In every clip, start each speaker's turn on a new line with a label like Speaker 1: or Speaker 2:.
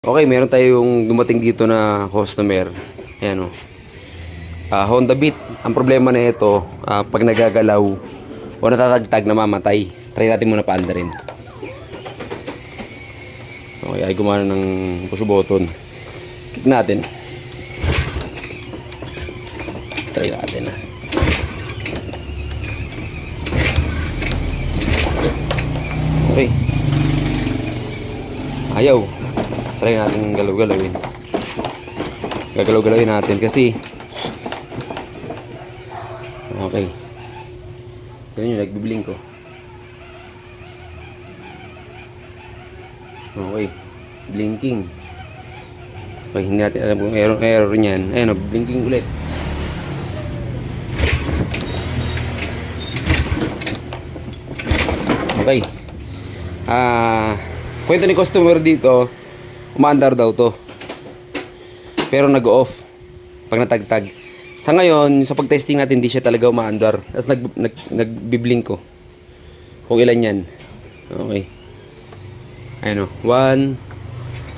Speaker 1: Okay, meron tayong dumating dito na customer. Ayan o. Ah, Honda Beat. Ang problema na ito, ah, pag nagagalaw o natatagtag na mamatay. Try natin muna paanda rin. Okay, ay gumana ng push button. Kick natin. Try natin ah. Okay. Ayaw. Try natin galaw-galawin. Gagalaw-galawin natin kasi Okay. Yan yung nagbiblink ko. Okay. Blinking. Okay, hindi natin alam kung error, error niyan. Ayun, oh, blinking ulit. Okay. Ah, kwento ni customer dito, umaandar daw to. Pero nag-off pag natagtag. Sa ngayon, sa pag-testing natin, hindi siya talaga umaandar. Tapos nag, nag, nagbiblink ko. Kung ilan yan. Okay. Ayun o. 1,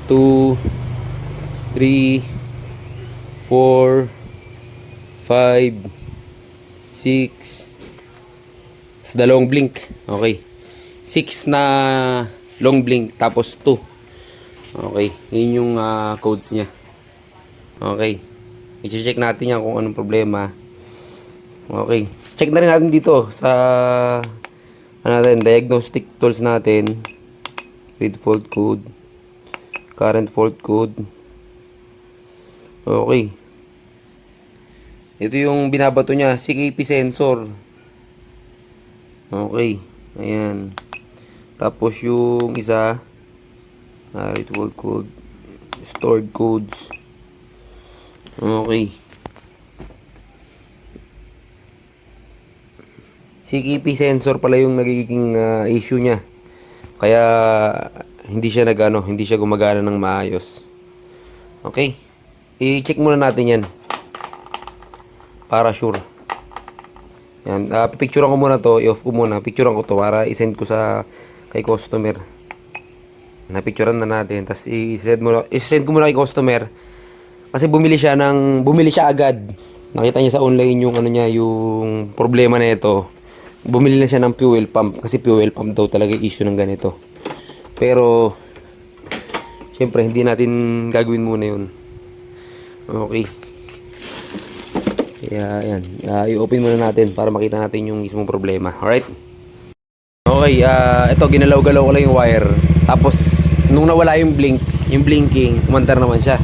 Speaker 1: 2, 3, 4, 5, 6, tapos dalawang blink. Okay. 6 na long blink tapos 2. Okay. Yun yung ah, codes niya. Okay. I-check natin yan kung anong problema. Okay. Check na rin natin dito sa ano natin, diagnostic tools natin. Read fault code. Current fault code. Okay. Ito yung binabato niya, CKP sensor. Okay. Ayan. Tapos yung isa, uh, read fault code. Stored codes. Okay. CKP sensor pala yung nagiging ah, issue niya. Kaya hindi siya nagano, hindi siya gumagana ng maayos. Okay. I-check muna natin 'yan. Para sure. Yan, uh, picturean ko muna to, i-off ko muna. Picturean ko to para i-send ko sa kay customer. Na-picturean na natin, tapos i-send mo i-send ko muna kay customer. Kasi bumili siya ng bumili siya agad. Nakita niya sa online yung ano niya, yung problema na ito. Bumili na siya ng fuel pump kasi fuel pump daw talaga issue ng ganito. Pero Siyempre, hindi natin gagawin muna yun. Okay. Kaya, yan. Ah, i-open muna natin para makita natin yung mismong problema. Alright? Okay, ah, ito, ginalaw-galaw ko lang yung wire. Tapos, nung nawala yung blink, yung blinking, kumandar naman siya.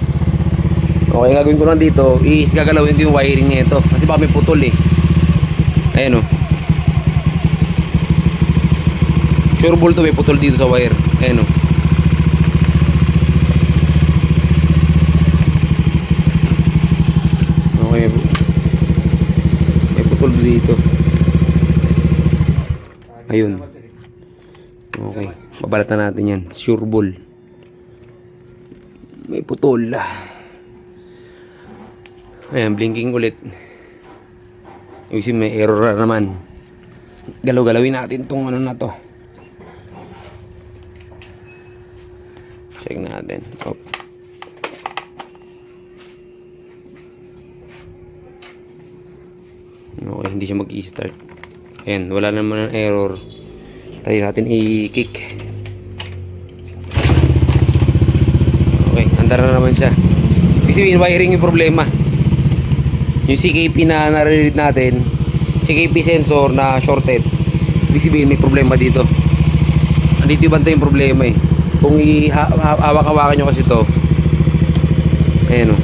Speaker 1: Okay, gagawin ko lang dito, is gagalawin ko yung wiring nito. Kasi baka may putol eh. Ayan o. Sure ball to may putol dito sa wire. Ayan o. Okay, may, may putol dito. Ayun. Okay. Babalatan natin yan. Sure ball. May putol. Ayan, blinking ulit. Ibig may error na naman. Galaw-galawin natin tong ano na to. Check natin. Oh. Okay, hindi siya mag-i-start. Ayan, wala naman ng error. Try natin i-kick. Okay, andar na naman siya. Kasi yung wiring yung problema. Yung CKP na nare-read natin, CKP sensor na shorted. Ibig sabihin may problema dito. Andito yung banta yung problema eh. Kung ihawak-hawakan nyo kasi to, ayan o.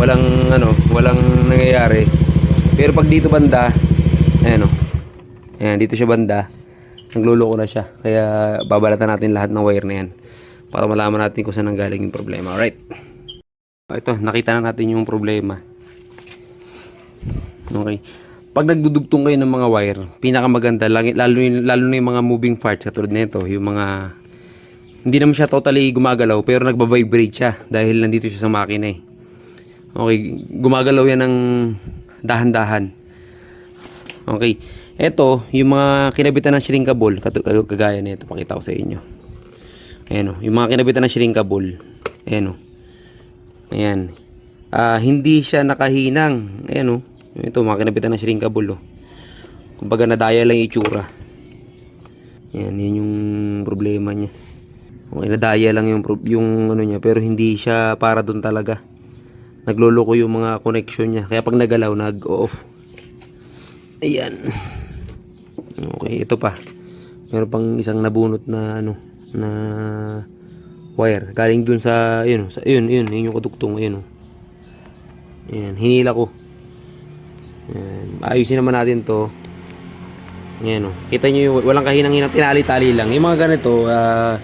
Speaker 1: Walang ano, walang nangyayari. Pero pag dito banda, ayan o. Ayan, dito siya banda. Nagluloko na siya. Kaya babalatan natin lahat ng wire na yan. Para malaman natin kung saan nanggaling yung problema. Alright. Ito, nakita na natin yung problema. Okay. Pag nagdudugtong kayo ng mga wire, pinakamaganda, lalo, lalo, na yung mga moving parts katulad nito, yung mga hindi naman siya totally gumagalaw pero nagba-vibrate siya dahil nandito siya sa makina eh. Okay, gumagalaw yan ng dahan-dahan. Okay. Ito, yung mga kinabitan ng katu- kagaya nito, pakita ko sa inyo. Ayan o, yung mga kinabitan ng shrinkable, Ayan o. Ayan. Ah, hindi siya nakahinang. Ayan o. Ito, makinabitan ng shrinkable o. Kumbaga nadaya lang yung itsura. Yan, yun yung problema niya. Okay, nadaya lang yung, yung ano niya, pero hindi siya para doon talaga. Nagloloko yung mga connection niya. Kaya pag nagalaw, nag-off. Ayan. Okay, ito pa. Meron pang isang nabunot na ano, na wire. Galing dun sa, yun, sa, yun, yun, yun yung kadugtong, yun. oh. Ayan, hinila ko. Ayan, ayusin naman natin to. Ayan oh. Kita nyo yung walang kahinang-hinang tinali-tali lang. Yung mga ganito, ah,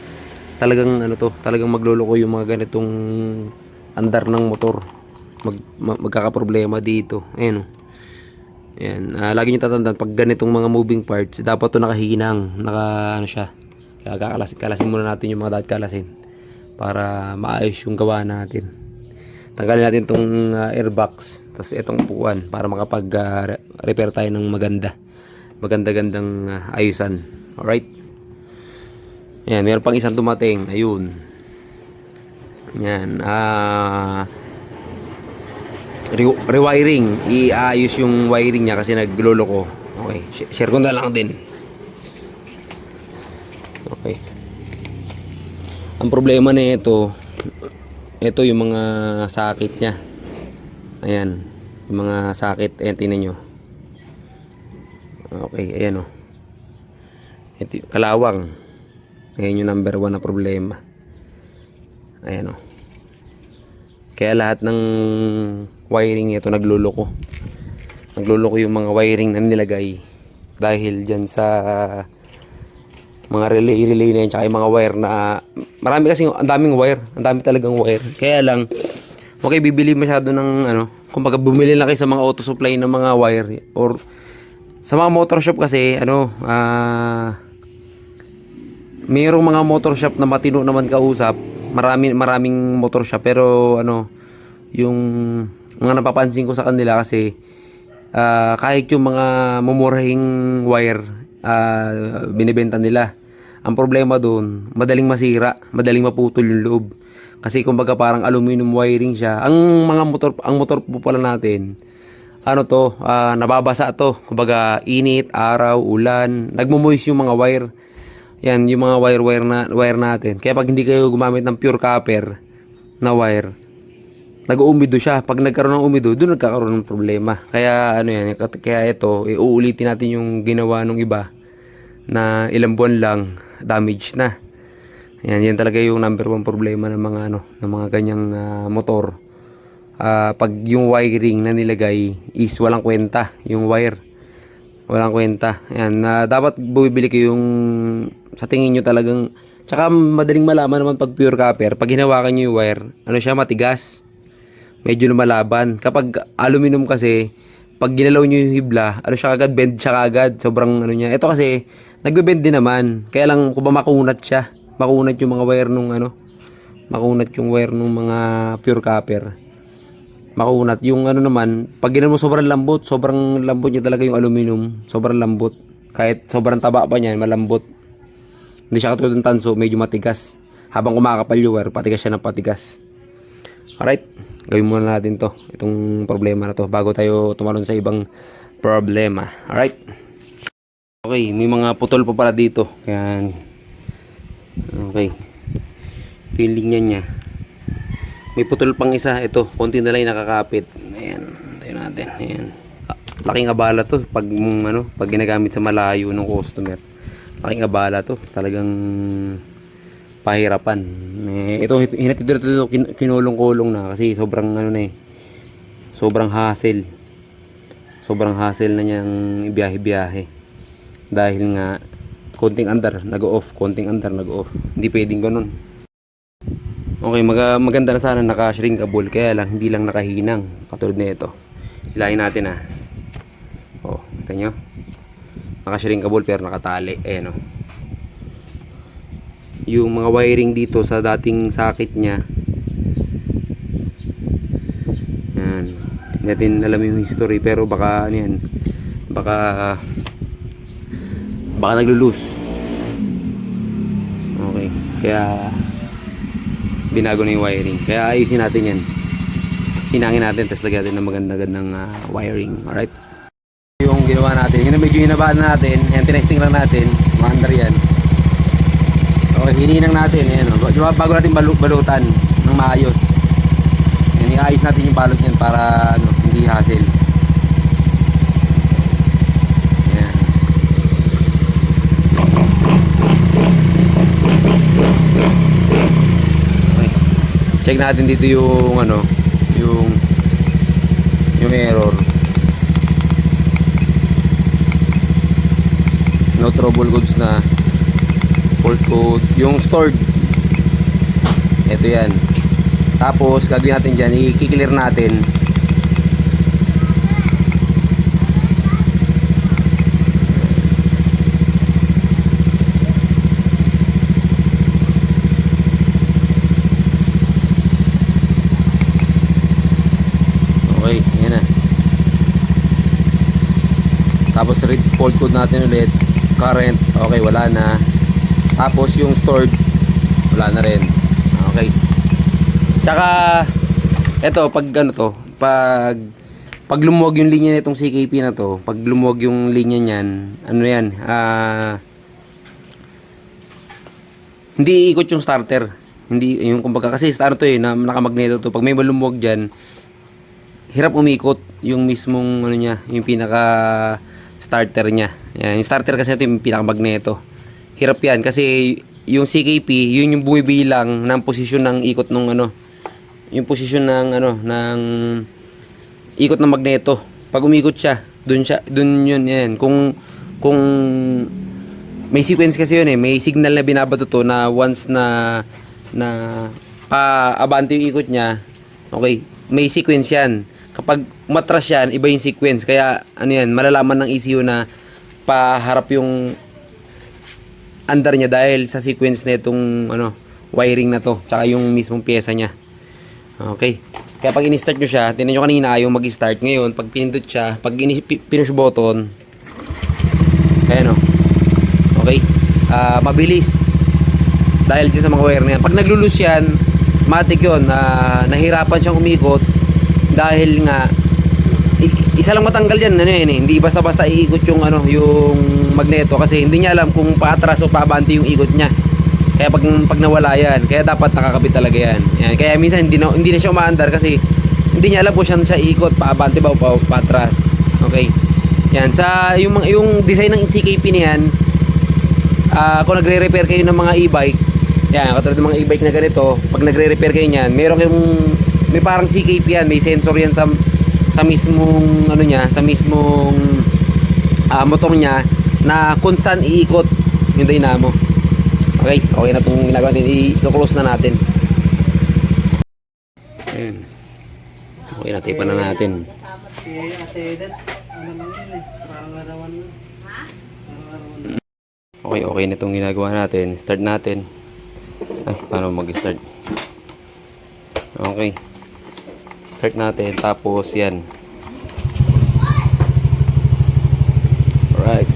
Speaker 1: talagang ano to, talagang magloloko yung mga ganitong andar ng motor. Mag, ma- magkakaproblema dito. Ayan oh. Ayan, ah, lagi nyo tatandaan pag ganitong mga moving parts, dapat to nakahinang, naka ano siya. Kaya kakalasin, kalasin muna natin yung mga dapat kalasin para maayos yung gawa natin. Tanggalin natin tong ah, airbox, tapos itong upuan para makapag ah, tayo ng maganda. Maganda-gandang ah, ayusan. Alright? Ayan, meron pang isang dumating. Ayun. Yan. Ah... re- rewiring. Iayos yung wiring niya kasi naglolo ko. Okay. sh- Share ko na lang din. Okay. Ang problema na ito, ito yung mga sakit niya. Ayan. Yung mga sakit. Ayan, tinan nyo. Okay, ayan o. Ito, yung kalawang. Ayan yung number one na problema. Ayan o. Kaya lahat ng wiring ito nagluloko. Nagluloko yung mga wiring na nilagay dahil dyan sa mga relay relay na yan tsaka yung mga wire na marami kasi ang daming wire. Ang dami talagang wire. Kaya lang huwag kayo bibili masyado ng ano kumbaga bumili lang kayo sa mga auto supply ng mga wire or sa mga motor shop kasi ano ah mayroong mga motor shop na matino naman kausap. Marami maraming motor shop. Pero ano yung mga napapansin ko sa kanila kasi ah, kahit yung mga mumurahing wire ah, binibenta nila. Ang problema doon, madaling masira, madaling maputol yung loob. Kasi kumbaga parang aluminum wiring siya. Ang mga motor ang motor po pala natin ano to, ah, nababasa to. Kumbaga, init, araw, ulan, nagmo-moist yung mga wire. Yan, yung mga wire-wire na, wire natin. Kaya pag hindi kayo gumamit ng pure copper na wire, nag-uumido siya. Pag nagkaroon ng umido, doon nagkakaroon ng problema. Kaya ano yan, kaya ito, iuulitin natin yung ginawa ng iba na ilang buwan lang, damage na. Yan, yan talaga yung number one problema ng mga ano, ng mga ganyang ah, motor. Ah, pag yung wiring na nilagay is walang kwenta, yung wire. Walang kwenta. Yan, na dapat bumibili kayo yung sa tingin nyo talagang tsaka madaling malaman naman pag pure copper, pag hinawakan nyo yung wire, ano siya matigas. Medyo lumalaban. Kapag aluminum kasi, pag ginalaw nyo yung hibla, ano siya agad, bend siya agad. Sobrang ano niya. Ito kasi, nagbe-bend din naman. Kaya lang, kung ba makunat siya. Makunat yung mga wire nung ano, makunat yung wire nung mga pure copper makunat. Yung ano naman, pag ginano mo sobrang lambot, sobrang lambot niya talaga yung aluminum. Sobrang lambot. Kahit sobrang taba pa niya, malambot. Hindi siya katulad ng tanso, medyo matigas. Habang kumakapal yung wire, patigas siya ng patigas. Alright, gawin muna natin to. Itong problema na to, bago tayo tumalon sa ibang problema. Alright. Okay, may mga putol pa pala dito. Yan. Okay. Yung linya niya. May putol pang isa. Ito, konti na lang nakakapit. Ayan. Tayo natin. Ayan. Laking abala to. Pag, ano, pag ginagamit sa malayo ng customer. Laking abala to. Talagang pahirapan. Eh, ito, hinatid dito ito, kin- kinulong-kulong na. Kasi sobrang ano na eh. Sobrang hassle. Sobrang hassle na niyang ibiyahe-biyahe. Dahil nga, konting andar, nag-off. Konting andar, nag-off. Hindi pwedeng ganun. Okay, mag maganda na sana naka-shrinkable kaya lang hindi lang nakahinang katulad nito. Hilahin natin ah. Oh, kita nyo? Naka-shrinkable pero nakatali. Ayan oh. Yung mga wiring dito sa dating sakit niya. Yan. Hindi natin alam yung history pero baka ano yan. Baka baka naglo-loose. Okay. Kaya binago na yung wiring. Kaya ayusin natin yan. Hinangin natin, tapos lagyan natin ng maganda-gandang ah, wiring. Alright? Yung ginawa natin, yun medyo hinabaan natin. Yan, tinesting lang natin. Maandar yan. Okay, hininang natin. Yan, oh. Diba, bago natin balu- balutan ng maayos. Yan, iayos natin yung balot niyan para ano, hindi hassle. Yan. Okay. Check natin dito yung ano, yung yung error. No trouble goods na fault code. Yung stored. Ito yan. Tapos, gagawin natin dyan, i-clear natin. Okay, yan. Tapos read fault code natin ulit. Current, okay, wala na. Tapos yung stored, wala na rin. Okay. Tsaka, eto, pag ano to, pag pag lumuwag yung linya nitong CKP na to, pag lumuwag yung linya niyan, ano yan, ah, hindi iikot yung starter. Hindi, yung kumbaga, kasi starter to eh, na, nakamagneto to. Pag may malumuwag dyan, hirap umikot yung mismong ano niya, yung pinaka starter niya. Yan, yung starter kasi ito yung pinaka magneto. Hirap yan kasi yung CKP, yun yung bumibilang ng posisyon ng ikot ng ano, yung posisyon ng ano, ng ikot ng magneto. Pag umikot siya, dun siya, dun yun yan. Kung kung may sequence kasi yun eh, may signal na binabato to na once na na pa-abante yung ikot niya, okay, may sequence yan. Kapag matras yan, iba yung sequence. Kaya, ano yan, malalaman ng ECU na paharap yung andar niya dahil sa sequence na itong ano, wiring na to. Tsaka yung mismong pyesa niya. Okay. Kaya pag in-start nyo siya, tinan nyo kanina ayaw mag-start. Ngayon, pag pinindot siya, pag pinush button, ayan o. Okay. Ah, mabilis. Dahil dyan sa mga wire na yan. Pag naglulus yan, matik yun, na nahirapan siyang umikot dahil nga isa lang matanggal yan ano yan eh. hindi basta-basta iikot yung ano yung magneto kasi hindi niya alam kung paatras o paabante yung ikot niya kaya pag, pag nawala yan kaya dapat nakakabit talaga yan, yan. kaya minsan hindi na, hindi na siya umaandar kasi hindi niya alam kung saan siya iikot paabante ba o pa, paatras okay yan sa yung yung design ng CKP niyan ah kung nagre-repair kayo ng mga e-bike yan katulad ng mga e-bike na ganito pag nagre-repair kayo niyan meron kayong may parang CKP yan may sensor yan sa sa mismong ano niya sa mismong ah, motor niya na kung saan iikot yung dynamo okay okay na itong ginagawa natin i-close na natin ayun okay na tape na natin
Speaker 2: larawan.
Speaker 1: Okay, okay na itong ginagawa natin. Start natin. Ay, paano mag-start? Okay. Start natin. Tapos, yan. Alright.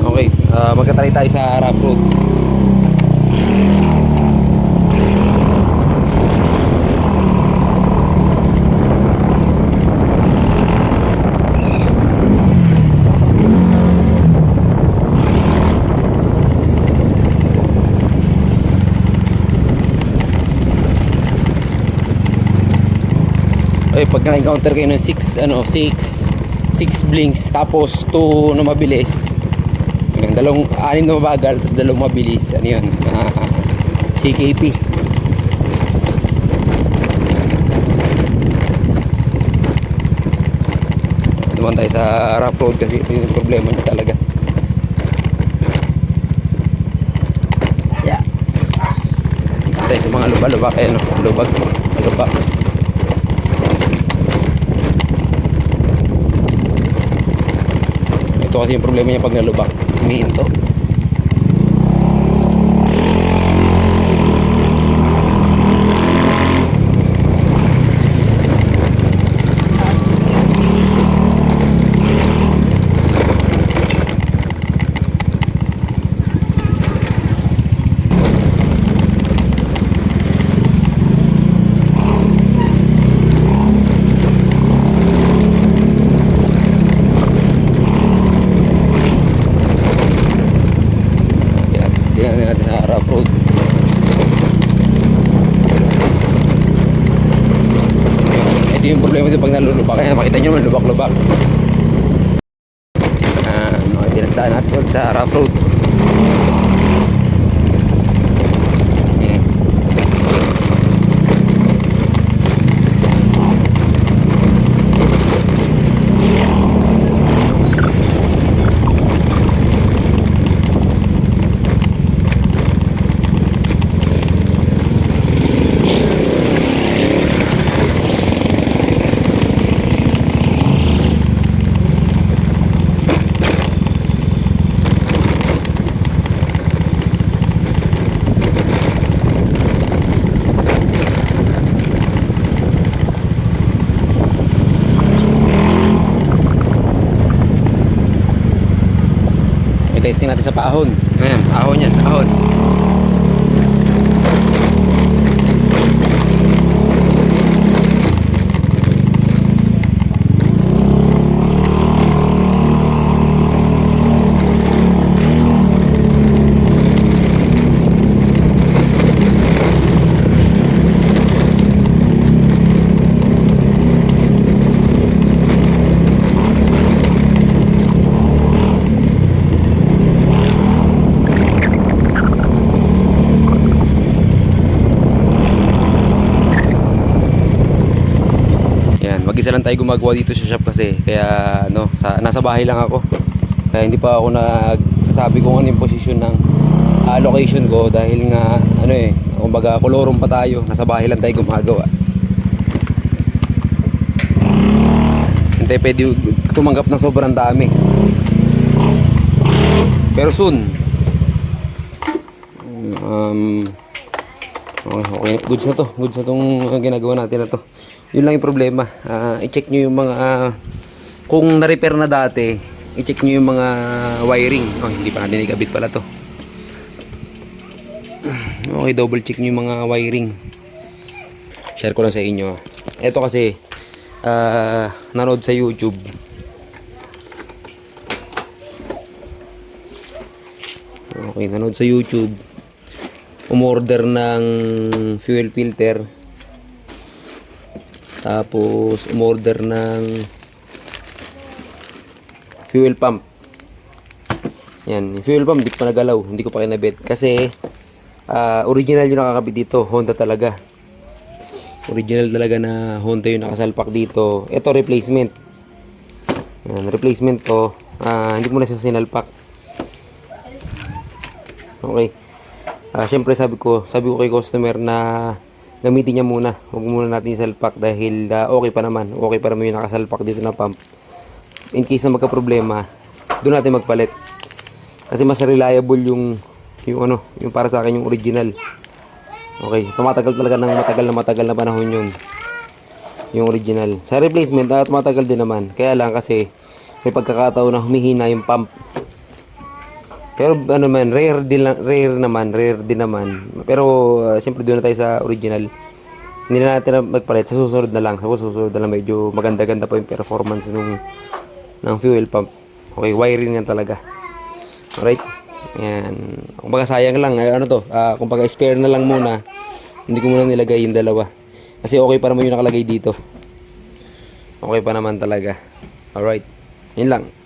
Speaker 1: Okay. Uh, magka-try tayo sa rough road. Okay, pag na-encounter kayo ng 6 ano, 6 6 blinks tapos 2 na mabilis. Yan, dalawang anim na mabagal tapos dalawang mabilis. Ano 'yun? Ah, CKP. Duman tayo sa rough road kasi ito yung problema niya talaga. Yeah. Tayo sa mga luba-luba kayo, no? Lubag. Luba. Ito kasi yung problema niya pag nalubak. Minto. Yan, tingnan natin sa rough road. Ito yung nalulubak. Kaya makita nyo man lubak-lubak. Ah, mga pinagdaan natin sa- sa rough road. Yan. May testing natin sa paahon. Ayan, ahon yan, ahon. Yan, mag-isa lang tayo gumagawa dito sa shop kasi kaya ano, sa nasa bahay lang ako. Kaya hindi pa ako nagsasabi kung ano yung posisyon ng ah, location ko dahil nga ano eh, kumbaga kolorum pa tayo, nasa bahay lang tayo gumagawa. Hindi pwede tumanggap ng sobrang dami. Pero soon. Um, Okay, okay. Goods na to. Goods na tong uh, ginagawa natin na to. Yun lang yung problema. Ah, i-check nyo yung mga... ah, kung na-repair na dati, i-check nyo yung mga wiring. Oh, hindi pa natin ikabit pala to. Okay, double check nyo yung mga wiring. Share ko lang sa inyo. Ito kasi, ah, nanood sa YouTube. Okay, nanood sa YouTube umorder ng fuel filter tapos umorder ng fuel pump. Yan yung fuel pump di pa nagalaw. Hindi ko pa kinabit. Kasi ah, original yung nakakabit dito. Honda talaga. Original talaga na Honda yung nakasalpak dito. Ito replacement. Yan replacement to. Ah, hindi ko na siya sinalpak. Okay. Ah, syempre sabi ko, sabi ko kay customer na gamitin niya muna. Huwag muna natin salpak dahil ah, okay pa naman. Okay pa naman yung nakasalpak dito na pump. In case na magka-problema, doon natin magpalit. Kasi mas reliable yung yung ano, yung para sa akin yung original. Okay, tumatagal talaga ng matagal na matagal na panahon yun. Yung original. Sa replacement, ah, tumatagal din naman. Kaya lang kasi may pagkakataon na humihina yung pump. Pero ano man, rare din lang, rare naman, rare din naman. Pero uh, siyempre doon na tayo sa original. Hindi na natin na magpalit sa susunod na lang. Sa susunod na lang medyo maganda-ganda pa yung performance nung ng fuel pump. Okay, wiring yan talaga. Alright? Yan. Kumbaga sayang lang. Ay, ano to? Uh, kumbaga spare na lang muna. Hindi ko muna nilagay yung dalawa. Kasi okay pa naman yung nakalagay dito. Okay pa naman talaga. Alright. Yun lang.